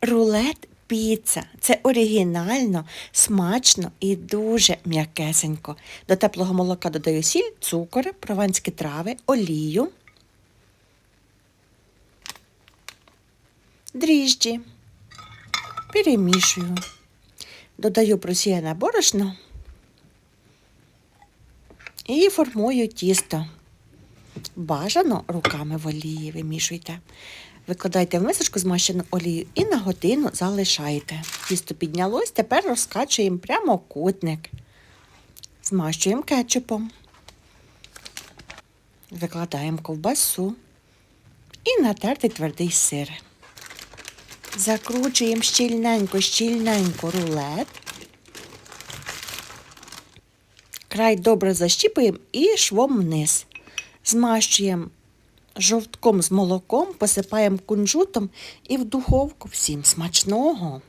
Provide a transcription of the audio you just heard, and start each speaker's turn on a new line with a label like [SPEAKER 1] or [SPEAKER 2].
[SPEAKER 1] Рулет піца. Це оригінально, смачно і дуже м'якесенько. До теплого молока додаю сіль, цукор, прованські трави, олію, дріжджі. Перемішую. Додаю просіяне борошно і формую тісто. Бажано руками в олії вимішуйте. Викладайте в мисочку змащену олію і на годину залишайте. Тісто піднялось, тепер розкачуємо прямокутник. Змащуємо кетчупом. Викладаємо ковбасу і натертий твердий сир. Закручуємо щільненько, щільненько рулет. Край добре защіпуємо і швом вниз. Змащуємо жовтком з молоком, посипаємо кунжутом і в духовку всім смачного.